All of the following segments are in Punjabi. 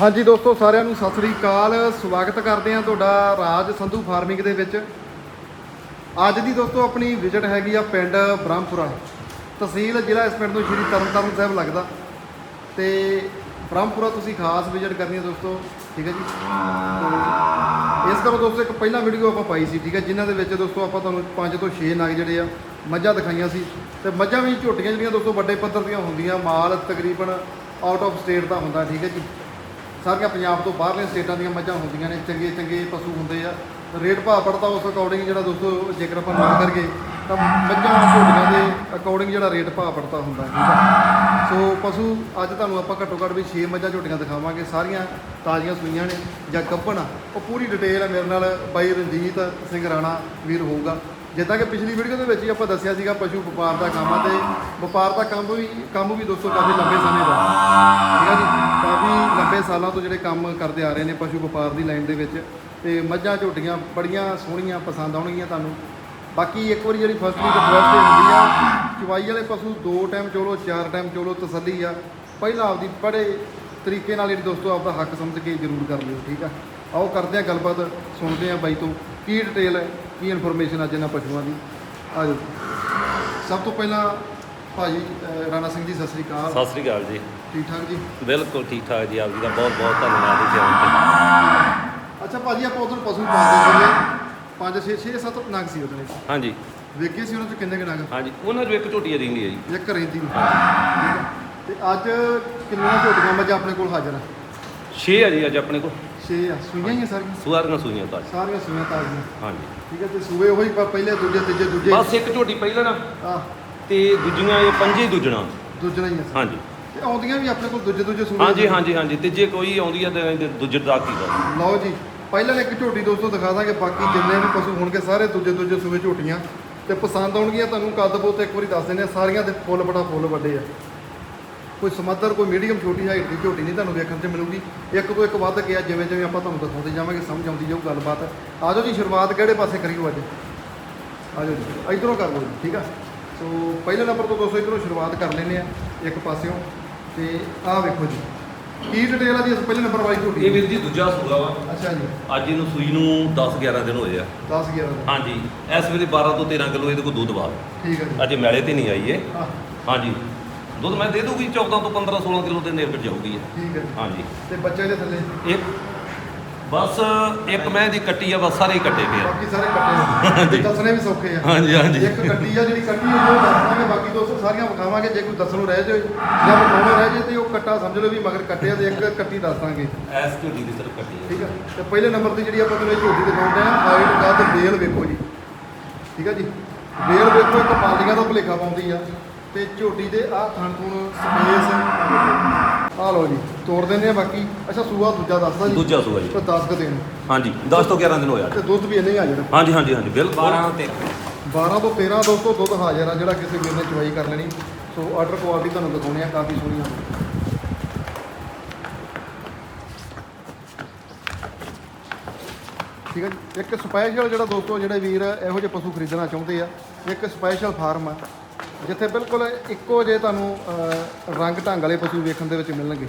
ਹਾਂਜੀ ਦੋਸਤੋ, ਸਾਰਿਆਂ ਨੂੰ ਸਤਿ ਸ੍ਰੀ ਅਕਾਲ। ਸਵਾਗਤ ਕਰਦੇ ਹਾਂ ਤੁਹਾਡਾ ਰਾਜ ਸੰਧੂ ਫਾਰਮਿੰਗ ਦੇ ਵਿੱਚ। ਅੱਜ ਦੀ ਦੋਸਤੋ, ਆਪਣੀ ਵਿਜ਼ਿਟ ਹੈਗੀ ਆ ਪਿੰਡ ਬ੍ਰਹਮਪੁਰਾ ਤਹਿਸੀਲ ਜ਼ਿਲ੍ਹਾ ਇਸ ਪਿੰਡ ਨੂੰ ਸ਼੍ਰੀ ਤਰਨਤਾਰਨ ਸਾਹਿਬ ਲੱਗਦਾ। ਤੇ ਬ੍ਰਹਮਪੁਰਾ ਤੁਸੀਂ ਖਾਸ ਵਿਜ਼ਿਟ ਕਰਨੀ ਹੈ ਦੋਸਤੋ, ਠੀਕ ਹੈ ਜੀ? ਇਸ ਕਰੋ ਦੋਸਤੋ, ਇੱਕ ਪਹਿਲਾਂ ਵੀਡੀਓ ਆਪਾਂ ਪਾਈ ਸੀ, ਠੀਕ ਹੈ? ਜਿਨ੍ਹਾਂ ਦੇ ਵਿੱਚ ਦੋਸਤੋ, ਆਪਾਂ ਤੁਹਾਨੂੰ 5 ਤੋਂ 6 ਨਗ ਜਿਹੜੇ ਆ, ਮੱਝਾਂ ਦਿਖਾਈਆਂ ਸੀ। ਤੇ ਮੱਝਾਂ ਵੀ ਝੋਟੀਆਂ ਜਿਹੜੀਆਂ ਦੋਸਤੋ, ਵੱਡੇ ਪੱਧਰ ਦੀਆਂ ਹੁੰਦੀਆਂ, ਮਾਲ ਤਕਰੀਬਨ ਆਊਟ ਆਫ ਸਟੇਟ ਦਾ ਹੁੰਦਾ, ਠੀਕ ਹੈ ਜੀ? ਸਾਰੀਆਂ ਪੰਜਾਬ ਤੋਂ ਬਾਹਰਲੇ ਸਟੇਟਾਂ ਦੀਆਂ ਮੱਝਾਂ ਹੁੰਦੀਆਂ ਨੇ, ਚੰਗੇ ਚੰਗੇ ਪਸ਼ੂ ਹੁੰਦੇ ਆ। ਰੇਟ ਭਾਅ ਪੜਦਾ ਉਸ ਅਕੋਰਡਿੰਗ ਜਿਹੜਾ ਦੋਸਤੋ, ਜੇਕਰ ਆਪਾਂ ਗੱਲ ਕਰੀਏ, ਤਾਂ ਮੱਝਾਂ ਝੋਟੀਆਂ ਦੇ ਅਕੋਰਡਿੰਗ ਜਿਹੜਾ ਰੇਟ ਭਾਅ ਪੜਦਾ ਹੁੰਦਾ ਹੈ, ਠੀਕ ਹੈ ਸੋ ਪਸ਼ੂ ਅੱਜ ਤੁਹਾਨੂੰ ਆਪਾਂ ਘੱਟੋ ਘੱਟ ਵੀ 6 ਮੱਝਾਂ ਝੋਟੀਆਂ ਦਿਖਾਵਾਂਗੇ। ਸਾਰੀਆਂ ਤਾਜ਼ੀਆਂ ਸੂਈਆਂ ਨੇ ਜਾਂ ਗੱਭਣ ਉਹ ਪੂਰੀ ਡਿਟੇਲ ਹੈ ਮੇਰੇ ਨਾਲ ਬਾਈ ਰਣਜੀਤ ਸਿੰਘ ਰਾਣਾ ਵੀਰ ਹੋਊਗਾ। ਜਿੱਦਾਂ ਕਿ ਪਿਛਲੀ ਵੀਡੀਓ ਦੇ ਵਿੱਚ ਹੀ ਆਪਾਂ ਦੱਸਿਆ ਸੀਗਾ, ਪਸ਼ੂ ਵਪਾਰ ਦਾ ਕੰਮ ਆ ਤੇ ਵਪਾਰ ਦਾ ਕੰਮ ਵੀ ਕੰਮ ਵੀ ਦੋਸਤੋ ਕਾਫੀ ਲੰਬੇ ਸਮੇਂ ਦਾ। ਠੀਕ ਹੈ ਜੀ? ਸਾਲਾਂ ਤੋਂ ਜਿਹੜੇ ਕੰਮ ਕਰਦੇ ਆ ਰਹੇ ਨੇ ਪਸ਼ੂ ਵਪਾਰ ਦੀ ਲਾਈਨ ਦੇ ਵਿੱਚ, ਤੇ ਮੱਝਾਂ, ਝੋਟੀਆਂ ਬੜੀਆਂ ਸੋਹਣੀਆਂ ਪਸੰਦ ਆਉਣਗੀਆਂ ਤੁਹਾਨੂੰ। ਬਾਕੀ ਇੱਕ ਵਾਰੀ ਜਿਹੜੀ ਫਸਟ ਦੀ ਰਿਕੁਐਸਟ ਹੁੰਦੀ ਆ ਚਵਾਈ ਵਾਲੇ ਪਸ਼ੂ ਦੋ ਟਾਈਮ ਚੋਲੋ, ਚਾਰ ਟਾਈਮ ਚੋਲੋ, ਤਸੱਲੀ ਆ। ਪਹਿਲਾਂ ਆਪਦੀ ਬੜੇ ਤਰੀਕੇ ਨਾਲ ਜਿਹੜੀ ਦੋਸਤੋ ਆਪਦਾ ਹੱਕ ਸਮਝ ਕੇ ਜ਼ਰੂਰ ਕਰ ਲਿਓ, ਠੀਕ ਆ? ਆਓ ਕਰਦੇ ਆ ਗੱਲਬਾਤ, ਸੁਣਦੇ ਆ ਬਾਈ ਤੋਂ ਕੀ ਡਿਟੇਲ ਹੈ, ਕੀ ਇਨਫੋਰਮੇਸ਼ਨ ਅੱਜ ਇਹਨਾਂ ਪਸ਼ੂਆਂ ਦੀ। ਆ ਜਾਓ। ਸਭ ਤੋਂ ਪਹਿਲਾਂ ਭਾਜੀ, ਅਹ ਰਾਣਾ ਸਿੰਘ ਜੀ, ਸਤਿ ਸ੍ਰੀ ਅਕਾਲ। ਸਤਿ ਸ੍ਰੀ ਅਕਾਲ ਜੀ। ਠੀਕ ਠਾਕ ਜੀ? ਬਿਲਕੁਲ ਠੀਕ ਠਾਕ ਜੀ ਆਪ ਜੀ ਦਾ ਬਹੁਤ ਬਹੁਤ ਧੰਨਵਾਦ ਜੀ ਆਉਣ ਅੱਛਾ ਭਾਜੀ ਆਪਾਂ ਉਧਰ ਪਸ਼ੂ ਪਾਲਦੇ ਸੀਗੇ। ਪੰਜ ਛੇ ਛੇ ਸੱਤ ਨਗ ਸੀ ਉਹਦੇ ਹਾਂਜੀ। ਵੇਖੇ ਸੀ ਉਹਨਾਂ ਚ ਕਿੰਨੇ ਕੁ ਨਗ? ਹਾਂਜੀ ਉਹਨਾਂ ਨੂੰ ਇੱਕ ਝੋਟੀ ਰਹਿੰਦੀ ਹੈ ਜੀ। ਇੱਕ ਰਹਿੰਦੀ ਨੂੰ ਤੇ ਅੱਜ ਕਿੰਨੀਆਂ ਝੋਟੀਆਂ ਮੱਝਾਂ ਆਪਣੇ ਕੋਲ ਹਾਜ਼ਰ ਆ? 6 ਹੈ ਜੀ ਅੱਜ ਆਪਣੇ ਕੋਲ। ਛੇ ਆ। ਸੂਈਆਂ ਹੀ ਆ ਸਾਰੀਆਂ? ਸੁਆਰੀਆਂ ਸੂਈਆਂ ਤਾਂ ਅੱਜ। ਸਾਰੀਆਂ ਸੂਈਆਂ ਤਾਜ਼ੀਆਂ। ਹਾਂਜੀ। ਠੀਕ ਹੈ ਤੇ ਸੂਏ ਉਹੀ ਪਹਿਲੇ ਦੂਜੇ ਤੀਜੇ ਦੂਜੇ? ਬਸ ਇੱਕ ਝੋਟੀ ਪਹਿਲਾਂ ਨਾ। ਆ ਤੇ ਦੂਜੀਆਂ ਇਹ ਪੰਜੇ ਦੂਜਣਾ। ਦੂਜਣਾ ਹੀ ਆ। ਹਾਂਜੀ। ਤੇ ਆਉਂਦੀਆਂ ਵੀ ਆਪਣੇ ਕੋਲ ਦੂਜੇ ਦੂਜੇ ਸੂਏ ਹਾਂਜੀ ਹਾਂਜੀ ਹਾਂਜੀ ਤੇ ਜੇ ਕੋਈ ਆਉਂਦੀ ਹੈ ਤੇ ਦੂਜੇ ਦਾ ਕੀ ਕਰ ਲਓ ਜੀ ਪਹਿਲਾਂ ਇੱਕ ਝੋਟੀ ਦੋਸਤੋ ਦਿਖਾ ਦਾਂਗੇ ਬਾਕੀ ਜਿੰਨੇ ਵੀ ਪਸ਼ੂ ਹੋਣਗੇ ਸਾਰੇ ਦੂਜੇ ਦੂਜੇ ਸੂਏ ਝੋਟੀਆਂ। ਤੇ ਪਸੰਦ ਆਉਣਗੀਆਂ ਤੁਹਾਨੂੰ ਕੱਦ ਬੋਤ ਇੱਕ ਵਾਰੀ ਦੱਸ ਦਿੰਦੇ ਆ ਸਾਰੀਆਂ ਦੇ ਫੁੱਲ ਬੜਾ ਫੁੱਲ ਵੱਡੇ ਆ। ਕੋਈ ਸਮੱਧਰ ਕੋਈ ਮੀਡੀਅਮ ਛੋਟੀ ਹਾਈਟ ਦੀ ਝੋਟੀ ਨਹੀਂ ਤੁਹਾਨੂੰ ਵੇਖਣ 'ਚ ਮਿਲੂਗੀ। ਇੱਕ ਤੋਂ ਇੱਕ ਵੱਧ ਕੇ ਆ ਜਿਵੇਂ ਜਿਵੇਂ ਆਪਾਂ ਤੁਹਾਨੂੰ ਦਿਖਾਉਂਦੇ ਜਾਵਾਂਗੇ ਸਮਝ ਆਉਂਦੀ ਜਾਊ ਗੱਲਬਾਤ। ਆਜੋ ਜੀ ਸ਼ੁਰੂਆਤ ਕਿਹੜੇ ਪਾਸੇ ਕਰੀਓ ਅੱਜ? ਆਜੋ ਜੀ ਇਧਰੋਂ ਕਰ ਲਓ ਜੀ ਠੀਕ ਆ? ਸੋ ਪਹਿਲੇ ਨੰਬਰ ਤੋਂ ਦੋਸਤੋ ਇਧਰੋਂ ਸ਼ੁਰੂਆਤ ਕਰ ਲੈਂਦੇ ਆ ਇੱਕ ਪਾਸਿਓਂ। ਤੇ ਆਹ ਵੇਖੋ ਜੀ। ਕੀ ਡਿਟੇਲ ਆ ਜੀ? ਇਸ ਪਹਿਲੇ ਨੰਬਰ ਵਾਲੀ ਝੋਟੀ ਇਹ ਵੀਰ ਜੀ ਦੂਜਾ ਸੂਆ ਵਾ। ਅੱਛਾ ਜੀ। ਅੱਜ ਇਹਨੂੰ ਸੂਈ ਨੂੰ 10 11 ਦਿਨ ਹੋਏ ਆ। 10 11 ਦਾ ਹਾਂਜੀ। ਇਸ ਵੇਲੇ 12 ਤੋਂ 13 ਕਿਲੋ ਇਹਦੇ ਕੋਲ ਦੁੱਧ ਵਾ। ਠੀਕ ਹੈ ਜੀ। ਅਜੇ ਮੈਲੇ ਤੇ ਨਹੀਂ ਆਈ ਇਹ। ਆਹ, ਹਾਂਜੀ। ਦੁੱਧ ਮੈਂ ਦੇ ਦੂੰਗੀ 14 ਤੋਂ 15 16 ਕਿਲੋ ਦੇ ਨੇੜੇ ਜਾਊਗੀ ਇਹ। ਠੀਕ ਹੈ ਹਾਂਜੀ। ਤੇ ਬੱਚੇ ਦੇ ਥੱਲੇ? ਇੱਕ ਬਸ ਇੱਕ ਮੈਂ ਦੀ ਕੱਟੀ ਆ ਬਸ ਸਾਰੇ ਹੀ ਕੱਟੇ ਆ। ਬਾਕੀ ਸਾਰੇ ਕੱਟੇ ਆ। ਤੇ ਦੱਸਣੇ ਵੀ ਸੌਖੇ ਆ। ਹਾਂਜੀ ਹਾਂਜੀ। ਇੱਕ ਕੱਟੀ ਆ ਜਿਹੜੀ ਕੱਟੀ ਉਹ ਦੱਸਾਂਗੇ ਬਾਕੀ ਦੋਸਤੋ ਸਾਰੀਆਂ ਵਿਖਾਵਾਂਗੇ। ਜੇ ਕੋਈ ਦੱਸਣ ਰਹਿ ਜਾਏ ਜਾਂ ਵਿਖਾਉਣਾ ਰਹਿ ਜਾਏ ਤੇ ਉਹ ਕੱਟਾ ਸਮਝ ਲਓ ਵੀ ਮਗਰ ਕੱਟੇ ਆ ਤੇ ਇੱਕ ਕੱਟੀ ਦੱਸ ਦਾਂਗੇ। ਐਸ ਝੋਟੀ ਦੀ ਸਿਰਫ ਕੱਟੀ ਠੀਕ ਆ? ਤੇ ਪਹਿਲੇ ਨੰਬਰ ਤੇ ਜਿਹੜੀ ਆਪਾਂ ਤੁਹਾਨੂੰ ਇਹ ਝੋਟੀ ਦਿਖਾਉਂਦੇ ਆ ਹਾਈਟ ਕੱਦ ਬੇਲ ਵੇਖੋ ਜੀ। ਠੀਕ ਆ ਜੀ? ਬੇਲ ਵੇਖੋ ਇੱਕ ਮਾਲੀਆਂ ਦਾ ਭੁਲੇਖਾ ਪਾਉਂਦੀ ਆ। ਤੇ ਝੋਟੀ ਦੇ ਆਹ ਥਣ ਥੁਣ ਸਪੇਸ ਆ ਲਓ ਜੀ ਤੋੜ ਦਿੰਦੇ ਆ ਬਾਕੀ। ਅੱਛਾ ਸੂਆ ਦੂਜਾ ਦੱਸਦਾ ਜੀ। ਦੂਜਾ ਸੂਆ ਜੀ। ਤੇ 10 ਕ ਦਿਨ ਹਾਂਜੀ 10 ਤੋਂ 11 ਦਿਨ ਹੋਇਆ ਤੇ ਦੁੱਧ ਵੀ ਇੰਨੇ ਹੀ ਆ ਜਾਣਾ ਹਾਂਜੀ ਹਾਂਜੀ ਹਾਂਜੀ ਬਿਲਕੁਲ। 12 ਤੇ 12 ਤੋਂ 13 ਦੋਸਤੋ ਦੁੱਧ ਹਾਜ਼ਰ ਆ ਜਿਹੜਾ ਕਿਸੇ ਵੀਰ ਨੇ ਚਵਾਈ ਕਰ ਲੈਣੀ। ਸੋ ਆਰਡਰ ਕੁਆਲਿਟੀ ਤੁਹਾਨੂੰ ਦਿਖਾਉਣੇ ਆ ਕਾਫੀ ਸੋਹਣੀਆਂ ਠੀਕ ਹੈ ਜੀ। ਇੱਕ ਸਪੈਸ਼ਲ ਜਿਹੜਾ ਦੋਸਤੋ ਜਿਹੜੇ ਵੀਰ ਇਹੋ ਜਿਹੇ ਪਸ਼ੂ ਖਰੀਦਣਾ ਚਾਹੁੰਦੇ ਆ ਇੱਕ ਸਪੈਸ਼ਲ ਫਾਰਮ ਆ। ਜਿੱਥੇ ਬਿਲਕੁਲ ਇੱਕੋ ਜਿਹੇ ਤੁਹਾਨੂੰ ਅਹ, ਰੰਗ ਢੰਗ ਵਾਲੇ ਪਸ਼ੂ ਵੇਖਣ ਦੇ ਵਿੱਚ ਮਿਲਣਗੇ।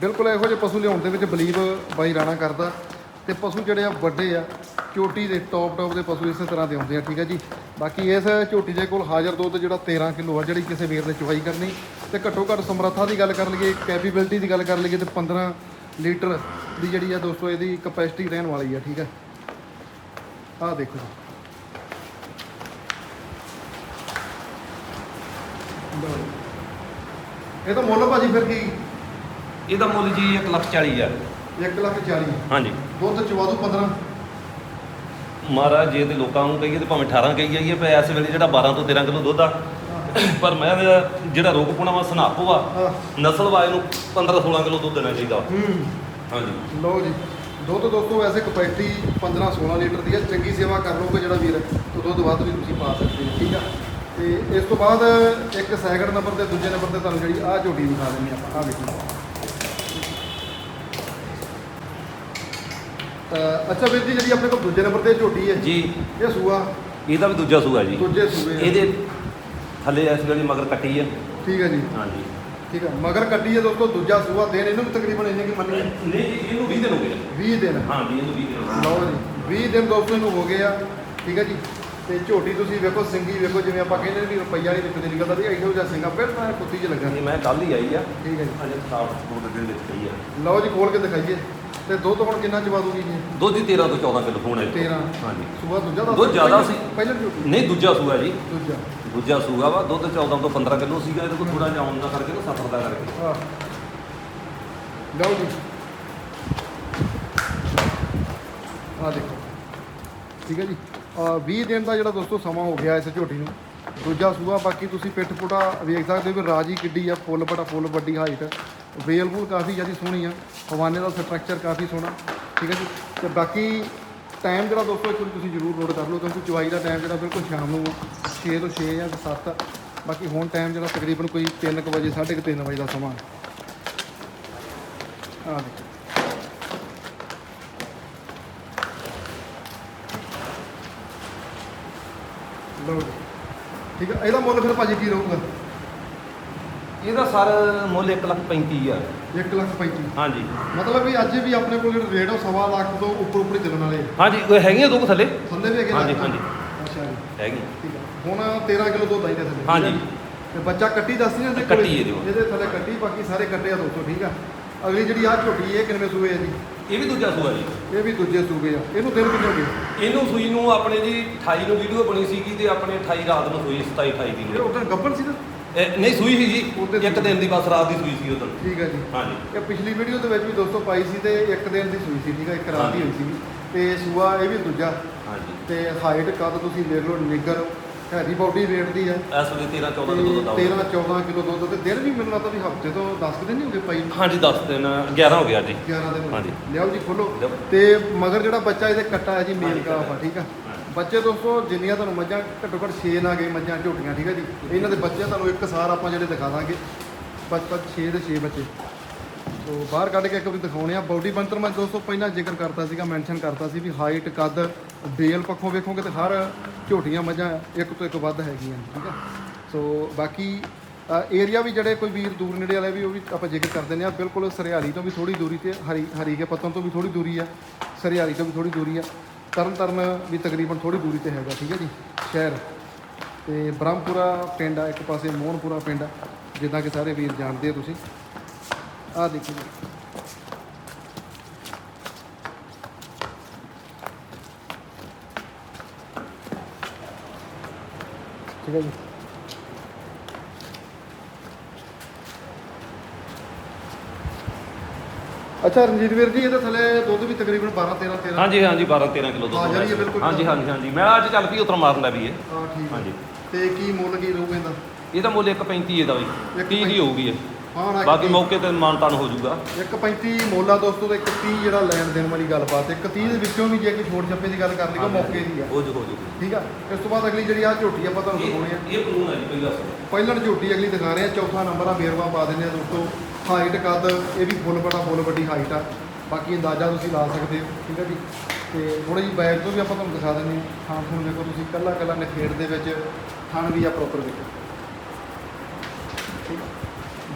ਬਿਲਕੁਲ ਇਹੋ ਜਿਹੇ ਪਸ਼ੂ ਲਿਆਉਣ ਦੇ ਵਿੱਚ ਬਲੀਵ ਬਾਈ ਰਾਣਾ ਕਰਦਾ। ਤੇ ਪਸ਼ੂ ਜਿਹੜੇ ਆ ਵੱਡੇ ਆ ਝੋਟੀ ਦੇ ਟੌਪ ਟੌਪ ਦੇ ਪਸ਼ੂ ਇਸੇ ਤਰ੍ਹਾਂ ਦੇ ਹੁੰਦੇ ਆ ਠੀਕ ਹੈ ਜੀ? ਬਾਕੀ ਇਸ ਝੋਟੀ ਦੇ ਕੋਲ ਹਾਜ਼ਰ ਦੁੱਧ ਜਿਹੜਾ 13 ਕਿਲੋ ਆ ਜਿਹੜੀ ਕਿਸੇ ਵੀਰ ਨੇ ਚੁਆਈ ਕਰਨੀ। ਤੇ ਘੱਟੋ ਘੱਟ ਸਮਰੱਥਾ ਦੀ ਗੱਲ ਕਰ ਲਈਏ ਕੈਪੇਬਿਲਿਟੀ ਦੀ ਗੱਲ ਕਰ ਲਈਏ ਤੇ 15 ਲੀਟਰ ਦੀ ਜਿਹੜੀ ਆ ਦੋਸਤੋ ਇਹਦੀ ਕਪੈਸਿਟੀ ਰਹਿਣ ਵਾਲੀ ਆ ਠੀਕ ਹੈ ਆਹ ਦੇਖੋ ਜੀ। ਇਹ ਤਾਂ ਮੁੱਲ ਭਾਜੀ ਫਿਰ ਕੀ? ਇਹਦਾ ਮੁੱਲ ਜੀ 1 ਲੱਖ 40 ਹਜ਼ਾਰ। 1 ਲੱਖ 40 ਹਾਂਜੀ। ਦੁੱਧ ਚਵਾ ਦੂ 15 ਮਹਾਰਾਜ ਜੇ ਤੇ ਲੋਕਾਂ ਨੂੰ ਕਹੀਏ ਤੇ ਭਾਵੇਂ 18 ਕਹੀ ਜਾਈਏ ਪਰ ਇਸ ਵੇਲੇ ਜਿਹੜਾ 12 ਤੋਂ 13 ਕਿਲੋ ਦੁੱਧ ਆ ਪਰ ਮੈਂ ਜਿਹੜਾ ਰੋਗਪੁਣਾ ਵਾ ਸਨਾਪੋ ਆ ਹਾਂ। ਨਸਲ ਵਾਲੇ ਨੂੰ 15 16 ਕਿਲੋ ਦੁੱਧ ਦੇਣਾ ਚਾਹੀਦਾ ਹਾਂਜੀ। ਲਓ ਜੀ ਦੁੱਧ ਦੋਸਤੋ ਵੈਸੇ ਕਪੈਸਿਟੀ 15 16 ਲੀਟਰ ਦੀ ਹੈ ਚੰਗੀ ਸੇਵਾ ਕਰ ਲਓਗੇ ਜਿਹੜਾ ਵੀਰ ਤਾਂ ਦੁੱਧ ਵੱਧ ਵੀ ਤੁਸੀਂ ਪਾ ਸਕਦੇ ਹੋ ਠੀਕ ਆ? ਤੇ ਇਸ ਤੋਂ ਬਾਅਦ ਇੱਕ ਸੈਕਿੰਡ ਨੰਬਰ ਤੇ ਦੂਜੇ ਨੰਬਰ ਤੇ ਤੁਹਾਨੂੰ ਜਿਹੜੀ ਆਹ ਝੋਟੀ ਦਿਖਾ ਦਿੰਦੇ ਆਪਾਂ ਆਹ ਵੇਖੋ। ਤਾਂ ਅੱਛਾ ਵੀਰ ਜੀ ਜਿਹੜੀ ਆਪਣੇ ਕੋਲ ਦੂਜੇ ਨੰਬਰ ਤੇ ਝੋਟੀ ਹੈ ਜੀ। ਇਹ ਸੂਆ? ਇਹਦਾ ਵੀ ਦੂਜਾ ਸੂਆ ਜੀ। ਦੂਜੇ ਸੂਏ ਆ। ਇਹਦੇ ਥੱਲੇ ਇਸ ਵੇਲੇ ਮਗਰ ਕੱਟੀ ਆ। ਠੀਕ ਹੈ ਜੀ। ਹਾਂਜੀ। ਠੀਕ ਹੈ ਮਗਰ ਕੱਟੀ ਹੈ ਦੋਸਤੋ ਦੂਜਾ ਸੂਆ ਦੇਣ ਇਹਨੂੰ ਵੀ ਤਕਰੀਬਨ ਇੰਨੇ ਕੀ ਮੰਨੀ ਨਹੀਂ ਜੀ ਇਹਨੂੰ 20 ਦਿਨ ਹੋ ਗਏ। 20 ਦਿਨ। ਹਾਂ ਜੀ ਇਹਨੂੰ 20 ਦਿਨ ਹੋ ਗਏ। ਲਓ ਜੀ 20 ਦਿਨ ਦੋਸਤੋ ਇਹਨੂੰ ਹੋ ਗਏ ਆ। ਠੀਕ ਹੈ ਜੀ। ਤੇ ਝੋਟੀ ਤੁਸੀਂ ਵੇਖੋ ਸਿੰਗੀ ਵੇਖੋ ਜਿਵੇਂ ਆਪਾਂ ਕਹਿੰਦੇ ਨੇ ਵੀ ਰੁਪਈਆ ਨਹੀਂ ਵਿੱਚ ਨਿਕਲਦਾ ਵੀ ਇਹੋ ਜਿਹਾ ਸਿੰਗਾ ਬਿਲਕੁਲ ਐਨ ਕੁੱਤੀ 'ਚ ਲੱਗਾ। ਇਹ ਮੈਂ ਕੱਲ ਹੀ ਆਈ ਆ। ਠੀਕ ਹੈ ਜੀ। ਅਜੇ ਸਟਾਰਟ ਸਪੋਰਟ ਦੇ ਵਿੱਚ ਪਈ ਆ। ਲਓ ਜੀ ਖੋਲ ਕੇ ਦਿਖਾਈਏ। ਤੇ ਦੁੱਧ ਹੁਣ ਕਿੰਨਾ ਚਵਾ ਦੂਗੀ ਜੀ? ਦੁੱਧ ਹੀ 13 ਤੋਂ 14 ਕਿਲੋ ਹੋਣਾ ਇਹ 13 ਹਾਂਜੀ। ਸੂਆ ਦੂਜਾ ਦੱਸ ਦੁੱਧ ਜ਼ਿਆਦਾ ਸੀ। ਪਹਿਲਾਂ ਝੋਟੀ। ਨਹੀਂ ਦੂਜਾ ਸੂਆ ਜੀ। ਦੂਜਾ। ਦੂਜਾ ਸੂਆ ਵਾ ਦੁੱਧ 14 ਤੋਂ 15 ਕਿਲੋ ਸੀਗਾ ਇਹਦੇ ਕੋਲ ਥੋੜਾ ਜਿਹਾ ਆਉਣ ਦਾ ਕਰਕੇ ਨਾ 70 ਦਾ ਕਰਕੇ। ਆਹ ਲਓ ਜੀ। ਆ ਦੇਖੋ। ਠੀਕ ਹੈ ਜੀ? 20 ਦਿਨ ਦਾ ਜਿਹੜਾ ਦੋਸਤੋ ਸਮਾਂ ਹੋ ਗਿਆ ਇਸ ਝੋਟੀ ਨੂੰ। ਦੂਜਾ ਸੂਆ, ਬਾਕੀ ਤੁਸੀਂ ਪਿੱਠ ਪੁਟਾ ਵੇਖ ਸਕਦੇ ਹੋ ਵੀ ਰਾਜੀ ਕਿੱਡੀ ਆ, ਫੁੱਲ ਬੜਾ ਫੁੱਲ, ਵੱਡੀ ਹਾਈਟ ਵੇਲ ਵੂਲ ਕਾਫੀ ਜ਼ਿਆਦਾ ਸੋਹਣੀ ਆ, ਹਵਾਨੇ ਦਾ ਸਟਰਕਚਰ ਕਾਫੀ ਸੋਹਣਾ, ਠੀਕ ਹੈ ਜੀ? ਤੇ ਬਾਕੀ ਟਾਈਮ ਜਿਹੜਾ ਦੋਸਤੋ ਇੱਕ ਤੁਸੀਂ ਜ਼ਰੂਰ ਨੋਟ ਕਰ ਲਓ, ਕਿਉਂਕਿ ਚਵਾਈ ਦਾ ਟਾਈਮ ਜਿਹੜਾ ਬਿਲਕੁਲ ਸ਼ਾਮ ਨੂੰ 6 ਤੋਂ 6 ਜਾਂ 7 ਬਾਕੀ ਹੁਣ ਟਾਈਮ ਜਿਹੜਾ ਤਕਰੀਬਨ ਕੋਈ 3 ਕੁ ਵਜੇ 3:30 ਵਜੇ ਦਾ ਸਮਾਂ। ਹੈ ਆ ਦੇਖੋ। ਲਓ ਜੀ ਠੀਕ ਹੈ ਇਹਦਾ ਮੁੱਲ ਫਿਰ ਭਾਜੀ ਕੀ ਰਹੂਗਾ ਇਹਦਾ ਸਰ ਮੁੱਲ 1 ਲੱਖ 35 ਆ 1 ਲੱਖ 35 ਹਾਂਜੀ ਮਤਲਬ ਵੀ ਅੱਜ ਵੀ ਆਪਣੇ ਕੋਲ ਜਿਹੜਾ ਰੇਟ ਉਹ ਸਵਾ ਲੱਖ ਤੋਂ ਉੱਪਰ ਉੱਪਰ ਹੀ ਚੱਲਣ ਵਾਲੇ ਆ। ਹਾਂਜੀ ਉਹ ਹੈਗੀਆਂ ਦੋ ਕੁ ਥੱਲੇ ਥੱਲੇ ਵੀ ਹੈਗੇ ਹਾਂਜੀ, ਲੱਖ? ਹਾਂਜੀ। ਅੱਛਾ ਜੀ ਹੈਗੀਆਂ ਠੀਕ ਹੈ ਹੁਣ 13 ਕਿਲੋ ਦੁੱਧ ਆਈਦੇ ਥੱਲੇ ਹਾਂਜੀ। ਤੇ ਬੱਚਾ ਕੱਟੀ ਦੱਸਦੀ ਨਾ ਇਹਦੇ ਕੱਟੀ ਕੋਲੇ? ਇਹਦੇ ਕੋਲ। ਇਹਦੇ ਥੱਲੇ ਕੱਟੀ ਬਾਕੀ ਸਾਰੇ ਕੱਟੇ ਆ ਦੋਸਤੋ ਠੀਕ ਆ ਅਗਲੀ ਜਿਹੜੀ ਆ ਝੋਟੀ ਇਹ ਕਿੰਨੇ ਸੂਏ ਆ ਜੀ? ਇਹ ਵੀ ਦੂਜਾ ਸੂਆ ਜੀ। ਇਹ ਵੀ ਦੂਜੇ ਸੂਏ ਆ। ਇਹਨੂੰ ਦਿਨ ਕਿੰਨੇ ਹੋ ਗਏ? ਇਹਨੂੰ ਸੂਈ ਨੂੰ ਆਪਣੇ ਜੀ 28 ਨੂੰ ਵੀਡੀਓ ਬਣੀ ਸੀਗੀ ਤੇ ਆਪਣੇ 28 ਰਾਤ ਨੂੰ ਸੂਈ 27 28 ਦੀ ਇਹ ਉਦੋਂ ਗੱਬਰ ਸੀ ਨਾ? ਇਹ ਨਹੀਂ ਸੂਈ ਸੀ ਉਹਦੇ ਜੀ ਇੱਕ ਦਿਨ ਦੀ ਬਸ ਰਾਤ ਦੀ ਸੂਈ ਸੀ ਉਦੋਂ ਠੀਕ ਹੈ ਜੀ। ਹਾਂਜੀ। ਇਹ ਪਿਛਲੀ ਵੀਡੀਓ ਦੇ ਵਿੱਚ ਵੀ ਦੋਸਤੋ ਪਾਈ ਸੀ ਤੇ ਇੱਕ ਦਿਨ ਦੀ ਸੂਈ ਸੀ ਠੀਕ ਹੈ ਇੱਕ ਰਾਤ ਦੀ ਹੋਈ ਸੀ ਤੇ ਸੂਆ ਇਹ ਵੀ ਦੂਜਾ। ਹਾਂਜੀ। ਤੇ ਹਾਈਟ ਕੱਦ ਤੁਸੀਂ ਦੇਖ ਲਓ ਨਿੱਗਰ ਹੈਵੀ ਬਾਡੀ weight ਦੀ ਹੈ ਇਸ ਵੇਲੇ 13 14 ਤੇ ਕਿਲੋ ਦਾ 13 14 ਕਿਲੋ ਦੁੱਧ ਤੇ ਦਿਨ ਵੀ ਮੈਨੂੰ ਲੱਗਦਾ ਵੀ ਹਫ਼ਤੇ ਤੋਂ 10 ਕੁ ਦਿਨ ਨਹੀਂ ਹੋ ਗਏ ਪਾਈ। ਹਾਂਜੀ 10 ਦਿਨ 11 ਹੋ ਗਿਆ ਜੀ 11 ਦਿਨ ਹੋ। ਹਾਂਜੀ। ਲਿਆਓ ਜੀ ਖੋਲੋ। ਲਿਆਓ। ਤੇ ਮਗਰ ਜਿਹੜਾ ਬੱਚਾ ਇਹਦੇ ਕੱਟਾ ਹੈ ਜੀ ਮੇਲ ਕਰਾਫ ਆ ਠੀਕ ਆ। ਬੱਚੇ ਦੋਸਤੋ ਜਿੰਨੀਆਂ ਤੁਹਾਨੂੰ ਮੱਝਾਂ ਘੱਟੋ ਘੱਟ 6 ਨਾ ਗਏ ਮੱਝਾਂ ਝੋਟੀਆਂ ਠੀਕ ਆ ਜੀ। ਇਹਨਾਂ ਦੇ ਬੱਚੇ ਤੁਹਾਨੂੰ ਇੱਕ ਸਾਰ ਆਪਾਂ ਜਿਹੜੇ ਦਿਖਾ ਦਾਂਗੇ। ਪੰਜ ਪੰਜ 6 ਦੇ 6 ਬੱਚੇ। ਤੋ ਬਾਹਰ ਕੱਢ ਕੇ ਇੱਕ ਵਾਰੀ ਦਿਖਾਉਣੇ ਆ। ਬਾਡੀ ਬੰਤਰ ਮੈਂ ਦੋਸਤੋ ਪਹਿਲਾਂ ਜ਼ਿਕਰ ਕਰਤਾ ਸੀਗਾ ਮੈਂਸ਼ਨ ਕਰਤਾ ਸੀ ਵੀ ਹਾਈਟ ਕੱਦ ਬੇਲ ਪੱਖੋਂ ਵੇਖੋਗੇ ਤਾਂ ਹਰ ਝੋਟੀਆਂ ਮੱਝਾਂ ਇੱਕ ਤੋਂ ਇੱਕ ਵੱਧ ਹੈਗੀਆਂ ਠੀਕ ਹੈ ਸੋ ਬਾਕੀ ਏਰੀਆ ਵੀ ਜਿਹੜੇ ਕੋਈ ਵੀਰ ਦੂਰ ਨੇੜੇ ਵਾਲੇ ਵੀ ਉਹ ਵੀ ਆਪਾਂ ਜ਼ਿਕਰ ਕਰ ਦਿੰਦੇ ਆ ਬਿਲਕੁਲ ਸਰਿਆਲੀ ਤੋਂ ਵੀ ਥੋੜੀ ਦੂਰੀ ਤੇ, ਹਰੀ ਹਰੀ ਹਰੀਕੇ ਪੱਤਨ ਤੋਂ ਵੀ ਥੋੜੀ ਦੂਰੀ ਆ। ਸਰਿਆਲੀ ਤੋਂ ਵੀ ਥੋੜੀ ਦੂਰੀ ਆ। ਤਰਨ ਤਰਨ ਵੀ ਤਕਰੀਬਨ ਥੋੜੀ ਦੂਰੀ ਤੇ ਹੈਗਾ, ਠੀਕ ਹੈ ਜੀ, ਸ਼ਹਿਰ। ਤੇ ਬ੍ਰਹਮਪੁਰਾ ਪਿੰਡ ਆ, ਇੱਕ ਪਾਸੇ ਮੋਹਨਪੁਰਾ ਪਿੰਡ ਆ, ਜਿੱਦਾਂ ਕਿ ਸਾਰੇ ਵੀਰ ਜਾਣਦੇ ਆ ਤੁਸੀਂ। ਆਹ ਦੇਖੋ ਜੀ। ਠੀਕ ਹੈ ਜੀ। ਅੱਛਾ ਰਣਜੀਤ ਵੀਰ ਜੀ ਇਹਦੇ ਥੱਲੇ ਦੁੱਧ ਵੀ ਤਕਰੀਬਨ 12 13 13 ਹਾਂਜੀ ਹਾਂਜੀ 12 13 ਕਿਲੋ ਦੁੱਧ ਹਾਂ, ਹੋਣਾ ਜਿਹੜੀ ਇਹ ਬਿਲਕੁਲ ਹਾਂਜੀ ਹਾਂਜੀ ਹਾਂਜੀ। ਮੈਂ ਅੱਜ ਚੱਲ ਪਈ ਉਤਰ ਮਾਰਨ ਦਾ ਵੀ ਇਹ ਹਾਂ ਠੀਕ ਹੈ। ਹਾਂਜੀ। ਤੇ ਕੀ ਮੁੱਲ ਕੀ ਰਹੂਗਾ ਇਹਦਾ? ਇਹਦਾ ਮੁੱਲ 1.35 ਇਹਦਾ ਵੀ 30 ਦੀ ਹੋਊਗੀ ਇਹ। ਹਾਂ ਬਾਕੀ ਮੌਕੇ ਤੇ ਮਾਨਤਾਨ ਹੋ ਜਾਊਗਾ। ਇੱਕ 35 ਮੋਲਾ ਦੋਸਤੋ ਤੇ ਇੱਕ 30 ਜਿਹੜਾ ਲੈਣ ਦੇਣ ਵਾਲੀ ਗੱਲਬਾਤ ਇੱਕ 30 ਦੇ ਵਿੱਚੋਂ ਵੀ ਜੇ ਕੋਈ ਛੋਟ ਛੱਪੇ ਦੀ ਗੱਲ ਕਰ ਲਈ ਉਹ ਮੌਕੇ ਦੀ ਆ। ਹੋ ਜੂ ਹੋ ਜੂ ਠੀਕ ਆ? ਇਸ ਤੋਂ ਬਾਅਦ ਅਗਲੀ ਜਿਹੜੀ ਆ ਝੋਟੀ ਆਪਾਂ ਤੁਹਾਨੂੰ ਦਿਖਾਉਣੀ ਆ। ਇਹ ਕਾਨੂੰਨ ਹੈ ਜੀ ਪਹਿਲਾ ਪਹਿਲਣ ਝੋਟੀ ਅਗਲੀ ਦਿਖਾ ਰਹੇ ਆ ਚੌਥਾ ਨੰਬਰ ਆ ਵੇਰਵਾ ਪਾ ਦਿੰਦੇ ਆ ਦੋਸਤੋ। ਹਾਈਟ ਕੱਦ ਇਹ ਵੀ ਫੁੱਲ ਬੜਾ ਫੁੱਲ ਵੱਡੀ ਹਾਈਟ ਆ। ਬਾਕੀ ਅੰਦਾਜ਼ਾ ਤੁਸੀਂ ਲਾ ਸਕਦੇ ਹੋ ਠੀਕ ਹੈ ਜੀ? ਤੇ ਥੋੜੀ ਜਿਹੀ ਬੈਕ ਤੋਂ ਵੀ ਆਪਾਂ ਤੁਹਾਨੂੰ ਦਿਖਾ ਦਿੰਦੇ ਹਾਂ। ਥਾਂ ਥੂਣ ਦੇਖੋ ਤੁਸੀਂ ਕੱਲਾ ਕੱਲਾ ਨਖੇੜ ਦੇ ਵਿੱਚ ਥਣ ਵੀ ਆ ਪ੍ਰੋਪਰ ਦੇਖੋ। ਠੀਕ ਆ।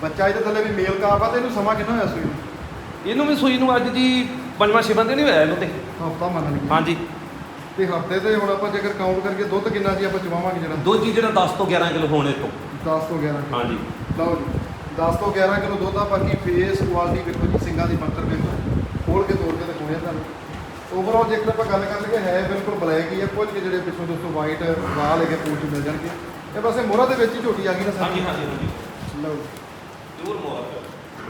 ਬੱਚਾ ਇਹਦੇ ਥੱਲੇ ਵੀ ਮੇਲ ਕਾਪ ਆ ਤੇ ਇਹਨੂੰ ਸਮਾਂ ਕਿੰਨਾ ਹੋਇਆ ਸੂਈ ਇਹਨੂੰ ਵੀ ਸੂਈ ਨੂੰ ਅੱਜ ਜੀ ਪੰਜਵਾਂ ਛੇਵਾਂ ਦਿਨ ਹੀ ਹੋਇਆ ਇਹਨੂੰ ਤੇ। ਹਫਤਾ ਮੰਨ ਲਈਏ। ਹਾਂਜੀ। ਤੇ ਹਫ਼ਤੇ ਤੇ ਹੁਣ ਆਪਾਂ ਜੇਕਰ ਕਾਊਂਟ ਕਰਕੇ ਦੁੱਧ ਕਿੰਨਾ ਸੀ ਆਪਾਂ ਚਵਾਵਾਂਗੇ ਜਿਹੜਾ? ਦੁੱਧ ਜੀ ਜਿਹੜਾ 10 ਤੋਂ 11 ਕਿਲੋ ਹੋਣੇ ਤੋਂ 10 ਤੋਂ 11 ਕਿਲੋ। ਹਾਂਜੀ। ਲਓ ਜੀ 10 ਤੋਂ 11 ਕਿਲੋ ਦੁੱਧ ਆ ਬਾਕੀ ਫੇਸ ਕੁਆਲਿਟੀ ਵੇਖੋ ਜੀ ਸਿੰਘਾਂ ਦੀ ਬੰਤਰ ਵੇਖੋ। ਖੋਲ ਕੇ ਤੋੜ ਕੇ ਦਿਖਾਉਣੇ ਆ ਤੁਹਾਨੂੰ। ਓਵਰਆਲ ਜੇਕਰ ਆਪਾਂ ਗੱਲ ਕਰ ਲਈਏ ਹੈ ਬਿਲਕੁਲ ਬਲੈਕ ਹੀ ਆ ਕੁਝ ਕੁ ਜਿਹੜੇ ਪਿੱਛੋਂ ਦੋਸਤੋ ਵਾਈਟ ਵਾਲ ਹੈਗੇ ਪੂਛ ਮਿਲ ਜਾਣਗੇ। ਇਹ ਬਸੇ ਮੋਹਰਾ ਦੇ ਵਿੱਚ ਹੀ ਝੋਟੀ ਆ ਗਈ ਨਾ ਸਾਡੀ। ਹਾਂਜੀ ਹਾਂਜੀ ਲਓ ਜ਼ਰੂਰ ਮੋਆ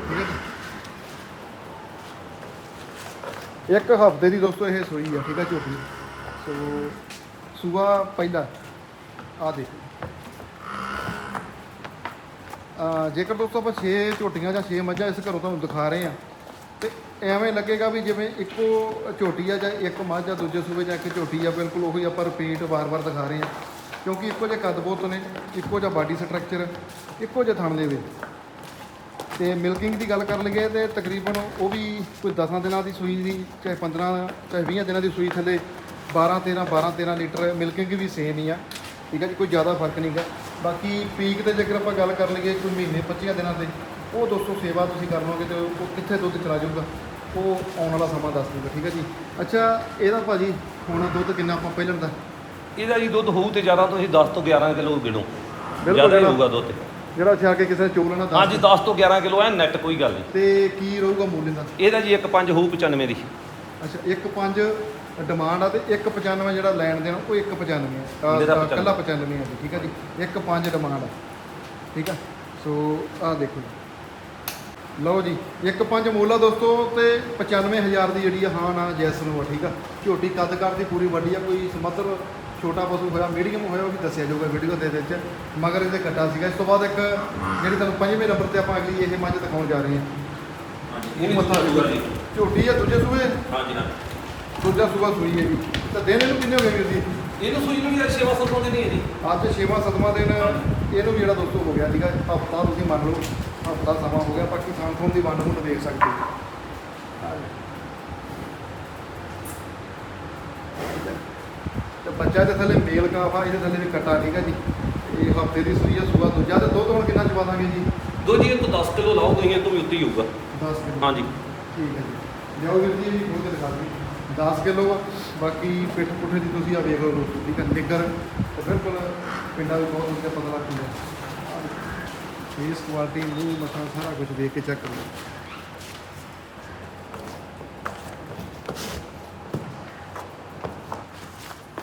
ਠੀਕ ਹੈ ਜੀ। ਇੱਕ ਹਫ਼ਤੇ ਦੀ ਦੋਸਤੋ ਇਹ ਸੂਈ ਆ, ਠੀਕ ਹੈ ਝੋਟੀ। ਸੋ, ਸੂਆ ਪਹਿਲਾ। ਆ ਦੇਖੋ। ਆ ਜੇਕਰ ਦੋਸਤੋ ਆਪਾਂ 6 ਝੋਟੀਆਂ ਜਾਂ 6 ਮੱਝਾਂ ਇਸ ਘਰੋਂ ਤੁਹਾਨੂੰ ਦਿਖਾ ਰਹੇ ਆ, ਤੇ ਐਵੇਂ ਲੱਗੇਗਾ ਵੀ ਜਿਵੇਂ ਇੱਕੋ ਝੋਟੀ ਆ ਜਾਂ ਇੱਕ ਮੱਝ ਆ, ਦੂਜੇ ਸੂਬੇ ਜਾਂ ਇੱਕ ਝੋਟੀ ਆ, ਬਿਲਕੁਲ ਉਹੀ ਆਪਾਂ ਰਿਪੀਟ ਵਾਰ-ਵਾਰ ਦਿਖਾ ਰਹੇ ਆ। ਕਿਉਂਕਿ ਇੱਕੋ ਜਿਹੇ ਕੱਦ ਬਹੁਤ ਨੇ, ਇੱਕੋ ਜਿਹਾ ਬਾਡੀ ਸਟਰਕਚਰ ਇੱਕੋ ਜਿਹੇ ਥਣ ਦੇ ਵਿੱਚ। ਤੇ ਮਿਲਕਿੰਗ ਦੀ ਗੱਲ ਕਰ ਲਈਏ ਤੇ ਤਕਰੀਬਨ ਉਹ ਵੀ ਕੋਈ 10 ਦਿਨਾਂ ਦੀ ਸੂਈ ਦੀ ਚਾਹੇ 15 ਚਾਹੇ 20 ਦਿਨਾਂ ਦੀ ਸੂਈ ਥੱਲੇ 12 13 12 13 ਲੀਟਰ ਮਿਲਕਿੰਗ ਵੀ ਸੇਮ ਹੀ ਆ। ਠੀਕ ਹੈ ਜੀ ਕੋਈ ਜ਼ਿਆਦਾ ਫ਼ਰਕ ਨਹੀਂਗਾ ਬਾਕੀ ਪੀਕ ਤੇ ਜੇਕਰ ਆਪਾਂ ਗੱਲ ਕਰ ਲਈਏ ਕੋਈ ਮਹੀਨੇ 25 ਦਿਨਾਂ ਤੇ ਉਹ ਦੋਸਤੋ ਸੇਵਾ ਤੁਸੀਂ ਕਰ ਲਓਗੇ ਤੇ ਉਹ ਕਿੱਥੇ ਦੁੱਧ ਚਲਾ ਜਾਊਗਾ ਉਹ ਆਉਣ ਵਾਲਾ ਸਮਾਂ ਦੱਸ ਦੂਗਾ ਠੀਕ ਹੈ ਜੀ। ਅੱਛਾ ਇਹਦਾ ਭਾਜੀ ਹੁਣ ਦੁੱਧ ਕਿੰਨਾ ਆਪਾਂ ਪਹਿਲਾਂ ਦਾ? ਇਹਦਾ ਜੀ ਦੁੱਧ ਹੋਊ ਤੇ ਜ਼ਿਆਦਾ ਤੁਸੀਂ 10 ਤੋਂ 11 ਕਿਲੋ ਗਿਣੋ। ਜ਼ਿਆਦਾ ਹੀ ਹੋਊਗਾ ਦੁੱਧ। ਜਿਹੜਾ ਆ ਕੇ ਕਿਸੇ ਨੇ ਚੋਲ ਲੈਣਾ ਹਾਂਜੀ 10 ਤੋਂ 11 ਕਿਲੋ ਐ ਨੈਟ ਕੋਈ ਗੱਲ ਨਹੀਂ। ਤੇ ਕੀ ਰਹੂਗਾ ਮੁੱਲ ਇਹਦਾ ਇਹਦਾ ਜੀ 1.5 ਹੋਊ 95 ਦੀ। ਅੱਛਾ 1.5 ਡਿਮਾਂਡ ਆ ਤੇ 1.95 ਜਿਹੜਾ ਲੈਣ ਦੇਣ ਉਹ 1.95 ਆ। ਮੇਰਾ ਅਹ, 95 ਕੱਲਾ 95 ਆ ਜੀ ਠੀਕ ਹੈ ਜੀ? 1.5 ਡਿਮਾਂਡ ਆ ਠੀਕ ਆ? ਸੋ ਆਹ ਦੇਖੋ ਲਓ ਜੀ 1.5 ਮੁੱਲ ਆ ਦੋਸਤੋ ਤੇ 95000 ਦੀ ਜਿਹੜੀ ਆ ਹਾਂ ਨਾ ਜੈਸ ਨੂੰ ਆ ਠੀਕ ਆ? ਝੋਟੀ ਕੱਦ ਕਰ ਦੀ ਪੂਰੀ ਵੱਡੀ ਆ ਕੋਈ ਸਮੱਧਰ ਛੋਟਾ ਪਸ਼ੂ ਹੋਇਆ ਮੀਡੀਅਮ ਹੋਇਆ ਉਹ ਵੀ ਦੱਸਿਆ ਜਾਊਗਾ ਵੀਡੀਓ ਦੇ ਵਿੱਚ। ਮਗਰ ਇਹਦੇ ਕੱਟਾ ਸੀਗਾ। ਇਸ ਤੋਂ ਬਾਅਦ ਇੱਕ ਜਿਹੜੀ ਤੁਹਾਨੂੰ ਪੰਜਵੇਂ ਨੰਬਰ ਤੇ ਆਪਾਂ ਅਗਲੀ ਇਹ ਮੱਝ ਦਿਖਾਉਣ ਜਾ ਰਹੇ ਹਾਂ। ਉਹ ਮੱਥਾ ਝੋਟੀ ਆ ਦੂਜੇ ਸੂਏ? ਹਾਂਜੀ ਹਾਂ ਦੂਜਾ ਸੂਆ ਸੂਈ ਹੈ ਜੀ। ਤਾਂ ਦਿਨ ਇਹਨੂੰ ਕਿੰਨੇ ਹੋ ਗਏ ਜੀ? ਇਹਨੂੰ ਸੂਈ ਨੂੰ ਵੀ ਅੱਜ ਸੇਵਾ ਸੰਤੋਂ ਦੀ ਨਹੀਂ ਹੈ ਜੀ। ਅੱਜ ਛੇਵਾਂ ਸਤਵਾਂ ਦਿਨ ਇਹਨੂੰ ਵੀ ਜਿਹੜਾ ਦੋਸਤੋ ਹੋ ਗਿਆ ਸੀਗਾ। ਹਫਤਾ ਤੁਸੀਂ ਮੰਨ ਲਓ ਹਫਤਾ ਸਮਾਂ ਹੋ ਗਿਆ। ਬਾਕੀ ਥੋਂ ਦੀ ਵੰਡ ਨੂੰ ਦੇਖ ਸਕਦੇ ਹੋ ਤੇ ਬੱਚਾ ਦੇ ਥੱਲੇ ਮੇਲ ਕਾਫਾ ਇਹਦੇ ਥੱਲੇ ਵੀ ਕੱਟਾ ਠੀਕ ਹੈ ਜੀ? ਇਹ ਹਫ਼ਤੇ ਦੀ ਸੂਈ ਹੈ ਸੂਆ ਦੂਜਾ ਤੇ ਦੁੱਧ ਹੁਣ ਕਿੰਨਾ ਚਵਾ ਦਾਂਗੇ ਜੀ? ਦੋ ਜੀ ਤੋਂ 10 ਕਿਲੋ ਲਾਓ ਇਹ ਤੋਂ ਵੀ ਉੱਤੇ ਹੀ ਹੋਊਗਾ। 10 ਕਿਲੋ। ਹਾਂਜੀ। ਠੀਕ ਹੈ ਜੀ। ਲਿਆਓ ਵੀਰ ਜੀ ਇਹ ਵੀ ਖੋਲ ਕੇ ਦਿਖਾ ਦਿਓ। 10 ਕਿਲੋ ਆ ਬਾਕੀ ਪਿੱਠ ਪੁੱਠੇ ਦੀ ਤੁਸੀਂ ਆ ਵੇਖ ਲਓ ਠੀਕ ਹੈ ਨਿੱਗਰ ਤੇ ਬਿਲਕੁਲ ਪਿੰਡਾਂ ਵਿੱਚ ਬਹੁਤ ਵਧੀਆ ਪਤਾ ਲੱਗ ਹੁੰਦਾ ਫੇਸ ਕੁਆਲਿਟੀ ਮੂੰਹ ਮੱਥਾ ਸਾਰਾ ਕੁਝ ਦੇਖ ਕੇ ਚੈੱਕ ਕਰੋ।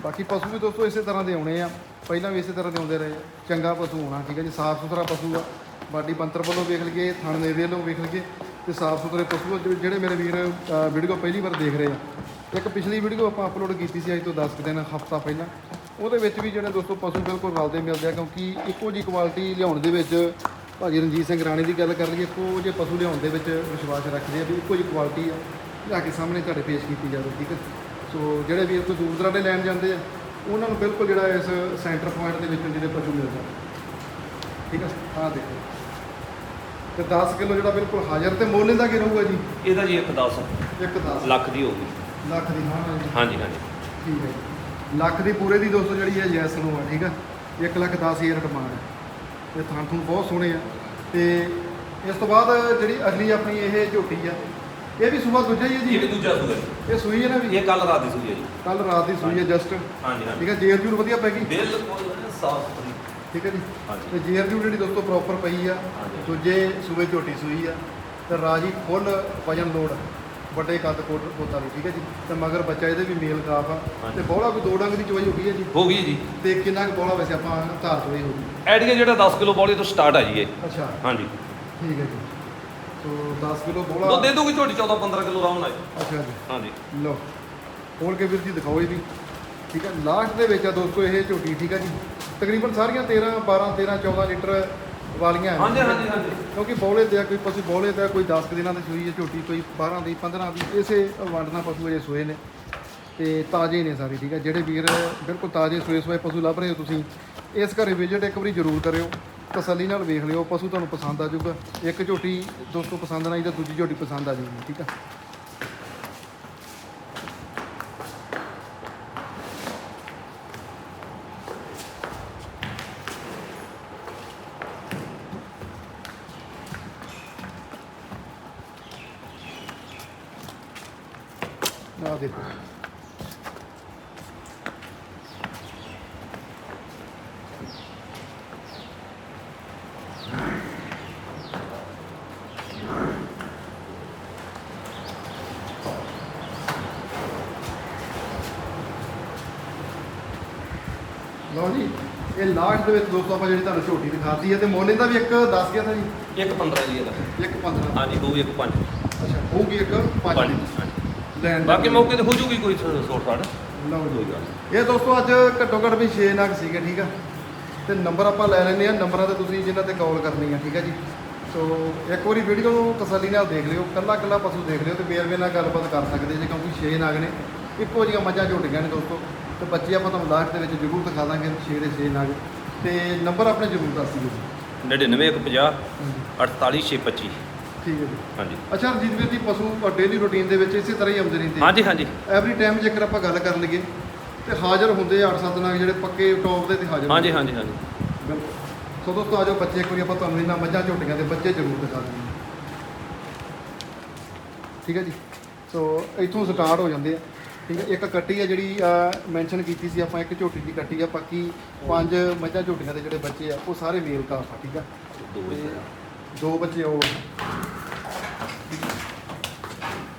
ਬਾਕੀ ਪਸ਼ੂ ਵੀ ਦੋਸਤੋ ਇਸੇ ਤਰ੍ਹਾਂ ਦੇ ਆਉਣੇ ਆ। ਪਹਿਲਾਂ ਵੀ ਇਸੇ ਤਰ੍ਹਾਂ ਦੇ ਆਉਂਦੇ ਰਹੇ। ਚੰਗਾ ਪਸ਼ੂ ਹੋਣਾ, ਠੀਕ ਹੈ ਜੀ, ਸਾਫ਼ ਸੁਥਰਾ ਪਸ਼ੂ ਆ। ਬਾਡੀ ਬੰਤਰ ਵੱਲੋਂ ਵੇਖ ਲਈਏ, ਥਣ ਦੇ ਵੱਲੋਂ ਵੇਖ ਲਈਏ ਤੇ ਸਾਫ਼ ਸੁਥਰੇ ਪਸ਼ੂ ਜਿਹੜੇ- ਮੇਰੇ ਵੀਰ ਵੀਡੀਓ ਪਹਿਲੀ ਵਾਰ ਦੇਖ ਰਹੇ ਆ। ਇੱਕ ਪਿਛਲੀ ਵੀਡੀਓ ਆਪਾਂ ਅਪਲੋਡ ਕੀਤੀ ਸੀ ਅੱਜ ਤੋਂ 10 ਕੁ ਦਿਨ, ਹਫਤਾ ਪਹਿਲਾਂ। ਉਹਦੇ ਵਿੱਚ ਵੀ ਜਿਹੜੇ ਦੋਸਤੋ ਪਸ਼ੂ ਬਿਲਕੁਲ ਰਲਦੇ ਮਿਲਦੇ ਆ ਕਿਉਂਕਿ ਇੱਕੋ ਜੀ ਕੁਆਲਿਟੀ ਲਿਆਉਣ ਦੇ ਵਿੱਚ ਭਾਜੀ ਰਣਜੀਤ ਸਿੰਘ ਰਾਣੀ ਦੀ ਗੱਲ ਕਰ ਲਈਏ, ਇੱਕੋ ਜਿਹੇ ਪਸ਼ੂ ਲਿਆਉਣ ਦੇ ਵਿੱਚ ਵਿਸ਼ਵਾਸ ਰੱਖਦੇ ਆ ਵੀ ਇੱਕੋ ਜਿਹੀ ਕੁਆਲਿਟੀ ਆ। ਲਿਆ ਕੇ ਸਾਹਮਣੇ ਤੁਹਾਡੇ ਪੇਸ਼ ਕੀਤੀ ਜਾਵੇ, ਠੀਕ ਹੈ ਸੋ ਜਿਹੜੇ ਵੀਰ ਕੋਈ ਦੂਰ ਦਰਾਡੇ ਲੈਣ ਜਾਂਦੇ ਆ ਉਹਨਾਂ ਨੂੰ ਬਿਲਕੁਲ ਜਿਹੜਾ ਇਸ ਸੈਂਟਰ ਪੁਆਇੰਟ ਦੇ ਵਿੱਚੋਂ ਜਿਹੜੇ ਪਸ਼ੂ ਮਿਲ ਜਾਂਦੇ ਠੀਕ ਹੈ ਆਹ ਦੇਖੋ। ਤੇ 10 ਕਿਲੋ ਜਿਹੜਾ ਬਿਲਕੁਲ ਹਾਜ਼ਰ ਤੇ ਮੁੱਲ ਇਹਦਾ ਕੀ ਰਹੂਗਾ ਜੀ? ਇਹਦਾ ਜੀ 1 10 ਇੱਕ 10 ਲੱਖ ਦੀ ਹੋਊਗੀ ਲੱਖ ਦੀ ਹਾਂ ਹਾਂ ਜੀ। ਹਾਂਜੀ ਹਾਂਜੀ। ਠੀਕ ਹੈ। ਲੱਖ ਦੀ ਪੂਰੇ ਦੀ ਦੋਸਤੋ ਜਿਹੜੀ ਹੈ ਜੈਸ ਨੂੰ ਆ ਠੀਕ ਆ। 1 ਲੱਖ 10 ਹਜ਼ਾਰ ਡਿਮਾਂਡ ਹੈ ਤੇ ਥਾਂ ਥੂਣ ਬਹੁਤ ਸੋਹਣੇ ਆ। ਤੇ ਇਸ ਤੋਂ ਬਾਅਦ ਜਿਹੜੀ ਅਗਲੀ ਆਪਣੀ ਇਹ ਝੋਟੀ ਆ ਇਹ ਵੀ ਸੂਬਾ ਦੂਜਾ ਹੀ ਹੈ ਇਹ ਵੀ ਜੀ ਦੂਜਾ ਸੂਆ ਜੀ। ਇਹ ਸੂਈ ਹੈ ਨਾ ਵੀ? ਇਹ ਕੱਲ ਰਾਤ ਦੀ ਸੂਈ ਹੈ ਜੀ। ਕੱਲ ਰਾਤ ਦੀ ਸੂਈ ਹੈ ਜਸਟ ਹਾਂਜੀ ਹਾਂਜੀ। ਠੀਕ ਹੈ ਜੇਰ ਜੂਰ ਵਧੀਆ ਪੈ ਗਈ? ਬਿਲਕੁਲ ਸਾਫ਼ ਸੁਥਰੀ। ਠੀਕ ਹੈ ਜੀ। ਹਾਂਜੀ। ਤੇ ਜੇਰ ਜੂਰ ਜਿਹੜੀ ਦੋਸਤੋ ਪ੍ਰੋਪਰ ਪਈ ਆ ਹਾਂਜੀ। ਦੂਜੇ ਸੂਬੇ ਝੋਟੀ ਸੂਈ ਆ ਤੇ ਰਾਜੀ ਫੁੱਲ ਵਜਨ ਲੋਡ ਵੱਡੇ ਕੱਦ ਕੋਟ ਕੋਤਾ ਵੀ ਠੀਕ ਹੈ ਜੀ। ਤੇ ਮਗਰ ਬੱਚਾ ਇਹਦੇ ਵੀ ਮੇਲ ਕਾਫ ਆ। ਹਾਂਜੀ। ਤੇ ਬੋਲਾ ਕੋਈ ਦੋ ਡੰਗ ਦੀ ਚੋਈ ਹੋ ਗਈ ਹੈ ਜੀ। ਹੋ ਗਈ ਜੀ। ਤੇ ਕਿੰਨਾ ਕੁ ਬੋਲਾ ਵੈਸੇ ਆਪਾਂ ਧਾਰ ਚੋਈ ਹੋ ਗਈ? ਐਡੀਆ ਜਿਹੜਾ 10 ਕਿਲੋ ਬੋਲੀ ਤੋਂ ਸਟਾਰਟ ਆ ਜੀ ਇਹ। ਅੱਛਾ। ਹਾਂਜੀ। ਠੀਕ ਹੈ ਜੀ। ਸੋ 10 ਕਿਲੋ ਬੋਲਾ। ਦੁੱਧ ਦੇ ਦੂਗੀ ਝੋਟੀ 14 15 ਕਿਲੋ ਆਰਾਮ ਨਾਲ। ਅੱਛਾ ਜੀ। ਹਾਂਜੀ। ਲਓ ਖੋਲ ਕੇ ਵੀਰ ਜੀ ਦਿਖਾਓ ਇਹ ਵੀ ਠੀਕ ਹੈ ਲਾਸਟ ਦੇ ਵਿੱਚ ਆ ਦੋਸਤੋ ਇਹ ਝੋਟੀ ਠੀਕ ਹੈ ਜੀ। ਤਕਰੀਬਨ ਸਾਰੀਆਂ 13 12 13 14 ਲੀਟਰ ਵਾਲੀਆਂ ਹੈ। ਹਾਂਜੀ ਹਾਂਜੀ ਹਾਂਜੀ। ਕਿਉਂਕਿ ਬੋਲੇ ਤੇ ਆ ਕੋਈ ਪਸ਼ੂ ਬੋਲੇ ਤੇ ਆ ਕੋਈ 10 ਕੁ ਦਿਨਾਂ ਦੀ ਸੂਈ ਹੈ ਝੋਟੀ ਕੋਈ 12 ਦੀ 15 ਦੀ ਇਸੇ ਵੰਡਣਾ ਪਸ਼ੂ ਅਜੇ ਸੋਏ ਨੇ। ਤੇ ਤਾਜ਼ੇ ਨੇ ਸਾਰੇ ਠੀਕ ਹੈ। ਜਿਹੜੇ ਵੀਰ ਬਿਲਕੁਲ ਤਾਜ਼ੇ ਸੋਏ ਸੋਏ ਪਸ਼ੂ ਲੱਭ ਰਹੇ ਹੋ ਤੁਸੀਂ ਇਸ ਘਰੇ ਵਿਜ਼ਿਟ ਇੱਕ ਵਾਰੀ ਜ਼ਰੂਰ ਕਰਿਓ। ਤਸੱਲੀ ਨਾਲ ਵੇਖ ਲਿਓ, ਪਸ਼ੂ ਤੁਹਾਨੂੰ ਪਸੰਦ ਆ ਜਾਊਗਾ। ਇੱਕ ਝੋਟੀ ਦੋਸਤੋ ਪਸੰਦ ਨਾ ਆਈ ਤਾਂ ਦੂਜੀ ਝੋਟੀ ਪਸੰਦ ਆ ਜਾਊਗੀ, ਠੀਕ ਆ ਆ ਦੇਖੋ ਲਓ ਜੀ ਇਹ ਲਾਸਟ ਦੇ ਵਿੱਚ ਦੋਸਤੋ ਆਪਾਂ ਜਿਹੜੀ ਤੁਹਾਨੂੰ ਝੋਟੀ ਦਿਖਾਤੀ ਹੈ ਤੇ ਮੁੱਲ ਇਹਦਾ ਵੀ ਇੱਕ ਦੱਸ ਗਿਆ ਤਾਂ ਜੀ? ਇੱਕ 15 ਜੀ ਇਹਦਾ। ਇੱਕ 15 ਹਾਂਜੀ ਦੋ ਇੱਕ 5 ਅੱਛਾ ਹੋਊਗੀ ਇੱਕ 5 ਲੈਣ ਦੇ ਬਾਕੀ ਮੌਕੇ ਤੇ ਹੋ ਜੂਗੀ ਕੋਈ ਸੋਟ ਸਾੜ ਲਓ ਜੀ। ਕੋਈ ਗੱਲ ਨੀ। ਇਹ ਦੋਸਤੋ ਅੱਜ ਘੱਟੋ ਘੱਟ ਵੀ 6 ਨਗ ਸੀਗੇ ਠੀਕ ਆ? ਤੇ ਨੰਬਰ ਆਪਾਂ ਲੈ ਲੈਂਦੇ ਆ ਨੰਬਰਾਂ ਤੇ ਤੁਸੀਂ ਜਿਨ੍ਹਾਂ ਤੇ ਕਾਲ ਕਰਨੀ ਆ ਠੀਕ ਆ ਜੀ? ਸੋ ਇੱਕ ਵਾਰੀ ਵੀਡੀਓ ਨੂੰ ਤਸੱਲੀ ਨਾਲ ਦੇਖ ਲਿਓ। ਕੱਲਾ ਕੱਲਾ ਪਸ਼ੂ ਦੇਖ ਲਿਓ ਤੇ ਬੇਰਵੇ ਨਾਲ ਗੱਲਬਾਤ ਕਰ ਸਕਦੇ ਜੇ ਕਿਉਂਕਿ 6 ਨਗ ਨੇ। ਇੱਕੋ ਜਿਹੀਆਂ ਮੱਝਾਂ ਝੋਟੀਆਂ ਨੇ ਦੋਸਤੋ। ਤੇ ਬੱਚੇ ਆਪਾਂ ਤੁਹਾਨੂੰ ਲਾਸਟ ਦੇ ਵਿੱਚ ਜ਼ਰੂਰ ਦਿਖਾ ਦਾਂਗੇ 6 ਦੇ 6 ਨਗ ਤੇ ਨੰਬਰ ਆਪਣੇ ਜ਼ਰੂਰ ਦੱਸ ਦਿਓ ਜੀ। 99 ਹਾਂਜੀ 48 625 ਠੀਕ ਹੈ ਜੀ। ਹਾਂਜੀ। ਅੱਛਾ ਰਜੀਤ ਵੀਰ ਦੀ ਪਸ਼ੂ ਡੇਲੀ ਰੂਟੀਨ ਦੇ ਵਿੱਚ ਇਸੇ ਤਰ੍ਹਾਂ ਹੀ ਆਉਂਦੇ ਰਹਿੰਦੇ ਹਾਂਜੀ ਹਾਂਜੀ। ਐਵਰੀ ਟਾਈਮ ਜੇਕਰ ਆਪਾਂ ਗੱਲ ਕਰ ਲਈਏ ਤੇ ਹਾਜ਼ਰ ਹੁੰਦੇ ਆ 8-7 ਨਗ ਜਿਹੜੇ ਪੱਕੇ ਟੌਪ ਦੇ ਤੇ ਹਾਜ਼ਰ ਹਾਂਜੀ। ਹਾਂਜੀ ਹਾਂਜੀ। ਬਿਲਕੁਲ। ਸੋ ਦੋਸਤੋ ਆਜੋ ਬੱਚੇ ਇੱਕ ਵਾਰੀ ਆਪਾਂ ਤੁਹਾਨੂੰ ਇਹਨਾਂ ਮੱਝਾਂ ਝੋਟੀਆਂ ਦੇ ਬੱਚੇ ਜ਼ਰੂਰ ਦਿਖਾ ਦਿੰਦੇ ਠੀਕ ਹੈ ਜੀ। ਸੋ ਇੱਥੋਂ ਸਟਾਰਟ ਹੋ ਜਾਂਦੇ ਆ। ਠੀਕ ਹੈ ਇੱਕ ਕੱਟੀ ਹੈ ਜਿਹੜੀ ਮੈਂਸ਼ਨ ਕੀਤੀ ਸੀ ਆਪਾਂ ਇੱਕ ਝੋਟੀ ਦੀ ਕੱਟੀ ਆ ਬਾਕੀ ਪੰਜ ਮੱਝਾਂ ਝੋਟੀਆਂ ਦੇ ਜਿਹੜੇ ਬੱਚੇ ਆ ਉਹ ਸਾਰੇ ਮੇਲ ਕਾਫ ਆ ਠੀਕ ਆ? ਦੋ ਤੇ ਦੋ ਬੱਚੇ ਉਹ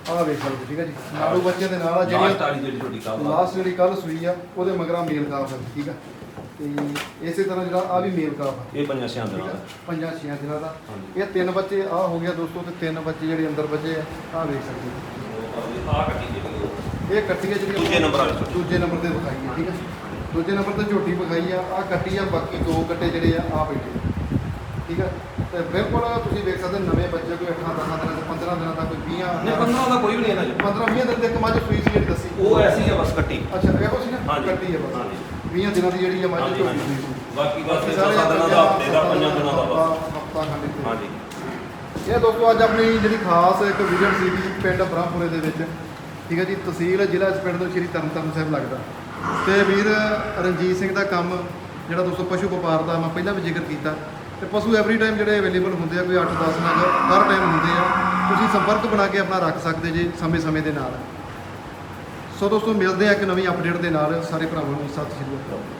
ਆਹ ਵੇਖ ਸਕਦੇ ਠੀਕ ਹੈ ਜੀ? ਨਾਲੂ ਬੱਚੇ ਦੇ ਨਾਲ ਆ ਲਾਸਟ ਜਿਹੜੀ ਵਾਲੀ ਜਿਹੜੀ ਤੁਹਾਡੀ ਕਾਲ ਲਾਸਟ ਜਿਹੜੀ ਕੱਲ ਸੂਈ ਆ ਉਹਦੇ ਮਗਰਾ ਮੇਲ ਕਾਫ ਹੈ ਠੀਕ ਆ? ਤੇ ਇਸੇ ਤਰ੍ਹਾਂ ਜਿਹੜਾ ਆ ਵੀ ਮੇਲ ਕਾਫ ਆ। ਇਹ ਪੰਜਾਂ ਛਿਆਂ ਦਿਨਾਂ ਆ? ਦਾ। ਪੰਜਾਂ ਛੀਆਂ ਦਿਨਾਂ ਦਾ। ਹਾਂਜੀ। ਇਹ ਤਿੰਨ ਬੱਚੇ ਆ ਹੋ ਗਿਆ ਦੋਸਤੋ ਤੇ ਤਿੰਨ ਬੱਚੇ ਜਿਹੜੇ ਅੰਦਰ ਬੱਚੇ ਆ ਆ ਵੇਖ ਸਕਦੇ ਹੋ। ਆ ਕੱਟੀ ਜਿਹੜੀ ਇਹ ਕੱਟੀ ਆ ਜਿਹੜੀ ਦੂਜੇ ਨੰਬਰ ਵਾਲੀ ਝੋਟੀ। ਦੂਜੇ ਨੰਬਰ ਤੇ ਵਿਖਾਈ ਹੈ ਠੀਕ ਹੈ ਦੂਜੇ ਨੰਬਰ ਤੇ ਝੋਟੀ ਵਿਖਾਈ ਆ ਆ ਕੱਟੀ ਆ ਬਾਕੀ ਦੋ ਕੱਟੇ ਜਿਹੜੇ ਆ ਆ ਬੈਠੇ ਠੀਕ ਹੈ ਤੇ ਬਿਲਕੁਲ ਤੁਸੀਂ ਵੇਖ ਸਕਦੇ ਨਵੇਂ ਬੱਚੇ ਕੋਈ 8 10 ਦਿਨਾਂ ਦੇ 15 ਦਿਨਾਂ ਦਾ ਕੋਈ 20 ਨਹੀਂ 15 ਦਾ ਕੋਈ ਵੀ ਨਹੀਂ ਇਹਨਾਂ 'ਚ 15 20 ਦਿਨ ਦੇ ਸੂਈ ਸੀ ਜਿਹੜੀ ਦੱਸੀ ਉਹ ਐਸੀ ਆ ਬਸ ਕੱਟੀ ਅੱਛਾ ਇਹੋ ਸੀ ਨਾ ਹਾਂਜੀ। ਕੱਟੀ ਹੈ ਬਸ ਹਾਂਜੀ। 20 ਦਿਨਾਂ ਦੀ ਜਿਹੜੀ ਆ ਮੱਝ ਹਾਂਜੀ, ਝੋਟੀ ਹਾਂਜੀ। ਸੀ ਬਾਕੀ ਬਸ ਇਹ ਸਾਰੇ ਦਿਨਾਂ ਦਾ ਹਫ਼ਤੇ ਦਾ ਪੰਜਾਂ ਦਿਨਾਂ ਦਾ ਬਸ ਹਫਤਾ ਖੰਡ ਇੱਥੇ। ਹਾਂਜੀ ਇਹ ਦੋਸਤੋ ਅੱਜ ਆਪਣੀ ਜਿਹੜੀ ਖਾਸ ਇੱਕ ਵਿਜ਼ਿਟ ਸੀਗੀ ਪਿੰਡ ਬ੍ਰਹਮਪੁਰੇ ਦੇ ਵਿੱਚ ਠੀਕ ਹੈ ਜੀ, ਤਹਿਸੀਲ ਜ਼ਿਲ੍ਹਾ ਇਸ ਪਿੰਡ ਤੋਂ ਸ਼੍ਰੀ ਤਰਨਤਾਰਨ ਸਾਹਿਬ ਲੱਗਦਾ। ਤੇ ਵੀਰ ਰਣਜੀਤ ਸਿੰਘ ਦਾ ਕੰਮ ਜਿਹੜਾ ਦੋਸਤੋ ਪਸ਼ੂ ਵਪਾਰ ਦਾ ਮੈਂ ਪਹਿਲਾਂ ਵੀ ਜ਼ਿਕਰ ਕੀਤਾ। ਤੇ ਪਸ਼ੂ ਐਵਰੀ ਟਾਈਮ ਜਿਹੜੇ ਅਵੇਲੇਬਲ ਹੁੰਦੇ ਆ, ਕੋਈ 8-10 ਨਗ ਹਰ ਟਾਈਮ ਹੁੰਦੇ ਆ, ਤੁਸੀਂ ਸੰਪਰਕ ਬਣਾ ਕੇ ਆਪਣਾ ਰੱਖ ਸਕਦੇ ਜੇ ਸਮੇਂ-ਸਮੇਂ ਦੇ ਨਾਲ। ਸੋ ਦੋਸਤੋ ਮਿਲਦੇ ਆ ਇੱਕ ਨਵੀਂ ਅਪਡੇਟ ਦੇ ਨਾਲ, ਸਾਰੇ ਭਰਾਵਾਂ ਨੂੰ ਸਤਿ ਸ਼੍ਰੀ ਅਕਾਲ।